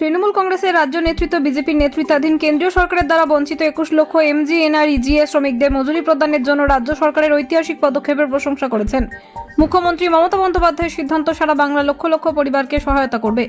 তৃণমূল কংগ্রেসের রাজ্য নেতৃত্ব, বিজেপির নেতৃত্বাধীন কেন্দ্রীয় সরকারের দ্বারা বঞ্চিত একুশ লক্ষ এমজিএনআরইজিএ শ্রমিকদের মজুরি প্রদানের জন্য রাজ্য সরকারের ঐতিহাসিক পদক্ষেপের প্রশংসা করেছেন। মুখ্যমন্ত্রী মমতা বন্দ্যোপাধ্যায়ের সিদ্ধান্ত সারা বাংলা লক্ষ লক্ষ পরিবারকে সহায়তা করবে।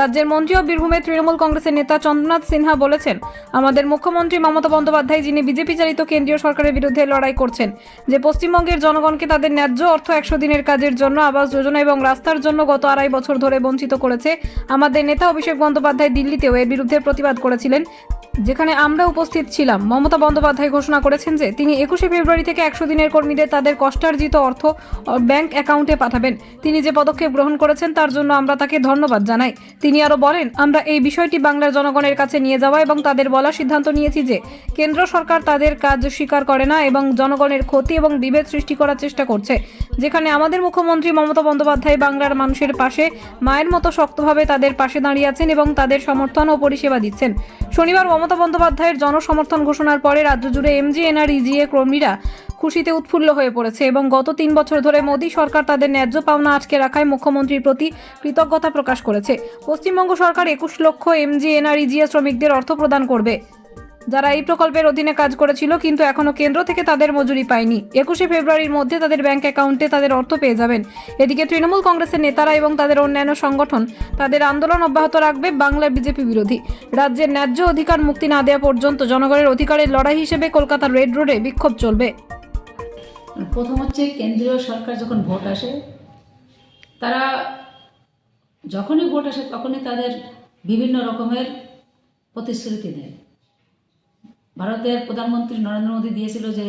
রাজ্যের মন্ত্রী ও বীরভূমের তৃণমূল কংগ্রেসের নেতা চন্দ্রনাথ সিনহা বলেছেন, আমাদের মুখ্যমন্ত্রী মমতা বন্দ্যোপাধ্যায়, যিনি বিজেপি চালিত কেন্দ্রীয় সরকারের বিরুদ্ধে লড়াই করছেন, যে পশ্চিমবঙ্গের জনগণকে তাদের ন্যায্য অর্থ একশো দিনের কাজের জন্য আবাস যোজনা এবং রাস্তার জন্য গত আড়াই বছর ধরে বঞ্চিত করেছে, আমাদের নেতা অভিষেক বন্দ্যোপাধ্যায় দিল্লিতেও এর বিরুদ্ধে প্রতিবাদ করেছিলেন যেখানে আমরা উপস্থিত ছিলাম। মমতা বন্দ্যোপাধ্যায় ঘোষণা করেছেন যে, তিনি একুশে ফেব্রুয়ারি থেকে একশো দিনের কর্মীদের তাদের কষ্টার্জিত অর্থ ব্যাংক অ্যাকাউন্টে পাঠাবেন। তিনি যে পদক্ষেপ গ্রহণ করেছেন তার জন্য আমরা তাকে ধন্যবাদ জানাই। তিনি আরও বলেন, আমরা এই বিষয়টি বাংলার জনগণের কাছে নিয়ে যাওয়া এবং তাদের বলা সিদ্ধান্ত নিয়েছি যে, কেন্দ্র সরকার তাদের কাজ স্বীকার করে না এবং জনগণের ক্ষতি এবং বিভেদ সৃষ্টি করার চেষ্টা করছে। যেখানে আমাদের মুখ্যমন্ত্রী মমতা বন্দ্যোপাধ্যায় বাংলার মানুষের পাশে, মায়ের মতো শক্তভাবে তাদের পাশে দাঁড়িয়ে আছেন এবং তাদের সমর্থন ও পরিষেবা দিচ্ছেন। শনিবার মমতা বন্দ্যোপাধ্যায়ের জনসমর্থন ঘোষণার পরে রাজ্য জুড়ে এমজিএনআরইজিএ কর্মীরা খুশিতে উৎফুল্ল হয়ে পড়েছে এবং গত তিন বছর ধরে মোদী সরকার তাদের ন্যায্য পাওনা আটকে রাখায় মুখ্যমন্ত্রীর প্রতি কৃতজ্ঞতা প্রকাশ করেছে। পশ্চিমবঙ্গ সরকার একুশ লক্ষ এমজিএনআরইজিএ শ্রমিকদের অর্থ প্রদান করবে। যারা এই প্রকল্পের অধীনে কাজ করেছিল, কিন্তু এখনও কেন্দ্র থেকে তাদের মজুরি পায়নি। একুশে ফেব্রুয়ারির মধ্যে তাদের ব্যাংক অ্যাকাউন্টে তাদের অর্থ পেয়ে যাবেন। এদিকে তৃণমূল কংগ্রেসের নেতারা এবং তাদের অন্যান্য সংগঠন তাদের আন্দোলন অব্যাহত রাখবে বাংলার বিজেপি বিরোধী। রাজ্যের ন্যায্য অধিকার মুক্তি না দেওয়া পর্যন্ত জনগণের অধিকারের লড়াই হিসেবে কলকাতার রেড রোডে বিক্ষোভ চলবে। প্রথম হচ্ছে কেন্দ্রীয় সরকার যখন ভোট আসে, তারা যখনই ভোট আসে তখনই তাদের বিভিন্ন রকমের প্রতিশ্রুতি দেয়। ভারতের প্রধানমন্ত্রী নরেন্দ্র মোদী দিয়েছিল যে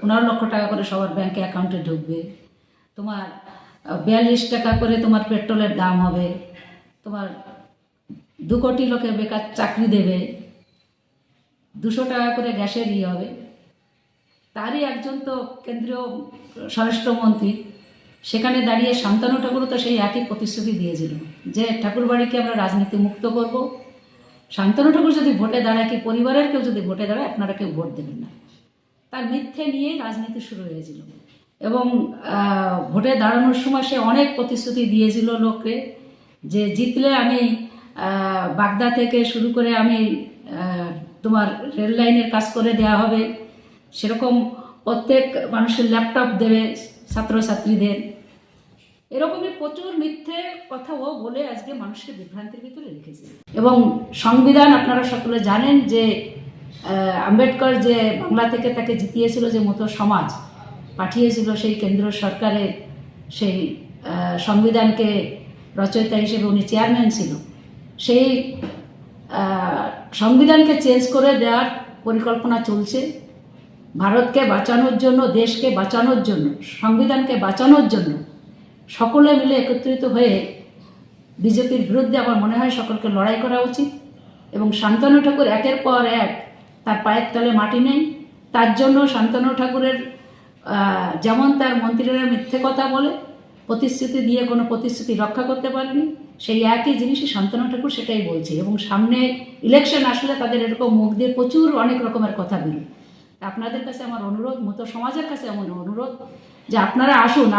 পনেরো লক্ষ টাকা করে সবার ব্যাংকে অ্যাকাউন্টে ঢুকবে। তোমার বিয়াল্লিশ টাকা করে তোমার পেট্রোলের দাম হবে। তোমার দু কোটি লোকের বেকার চাকরি দেবে। দুশো টাকা করে গ্যাসের ইয়ে হবে। তারই একজন তো কেন্দ্রীয় স্বরাষ্ট্রমন্ত্রী সেখানে দাঁড়িয়ে শান্তনু ঠাকুরও তো সেই একই প্রতিশ্রুতি দিয়েছিল যে ঠাকুরবাড়িকে আমরা রাজনীতি মুক্ত করব। শান্তনু ঠাকুর যদি ভোটে দাঁড়ায়, কি পরিবারের কেউ যদি ভোটে দাঁড়ায়, আপনারা কেউ ভোট দেবেন না। তার মিথ্যে নিয়ে রাজনীতি শুরু হয়েছিল। এবং ভোটে দাঁড়ানোর সময় সে অনেক প্রতিশ্রুতি দিয়েছিল লোককে যে জিতলে আমি বাগদা থেকে শুরু করে আমি তোমার রেল লাইনের কাজ করে দেওয়া হবে। সেরকম প্রত্যেক মানুষের ল্যাপটপ দেবে ছাত্রছাত্রীদের। এরকমই প্রচুর মিথ্যে কথা ও বলে আজকে মানুষকে বিভ্রান্তির ভিতরে রেখেছে। এবং সংবিধান আপনারা সকলে জানেন যে আম্বেদকর যে বাংলা থেকে তাকে জিতিয়েছিল যে মতো সমাজ পাঠিয়েছিল, সেই কেন্দ্র সরকারের সেই সংবিধানকে রচয়িতা হিসেবে উনি চেয়ারম্যান ছিল। সেই সংবিধানকে চেঞ্জ করে দেওয়ার পরিকল্পনা চলছে। ভারতকে বাঁচানোর জন্য, দেশকে বাঁচানোর জন্য, সংবিধানকে বাঁচানোর জন্য সকলে মিলে একত্রিত হয়ে বিজেপির বিরুদ্ধে আমার মনে হয় সকলকে লড়াই করা উচিত এবং শান্তনু ঠাকুর একের পর এক তার পায়ের তলে মাটি নেই। তার জন্য শান্তনু ঠাকুরের যেমন তার মন্ত্রীরা মিথ্যে কথা বলে, প্রতিশ্রুতি দিয়ে কোনো প্রতিশ্রুতি রক্ষা করতে পারেনি, সেই একই জিনিসই শান্তনু ঠাকুর সেটাই বলছে এবং সামনে ইলেকশন আসলে তাদের এরকম মুখ দিয়ে প্রচুর অনেক রকমের কথা তা আপনাদের কাছে আমার অনুরোধ, মতো সমাজের কাছে আমার অনুরোধ যে আপনারা আসুন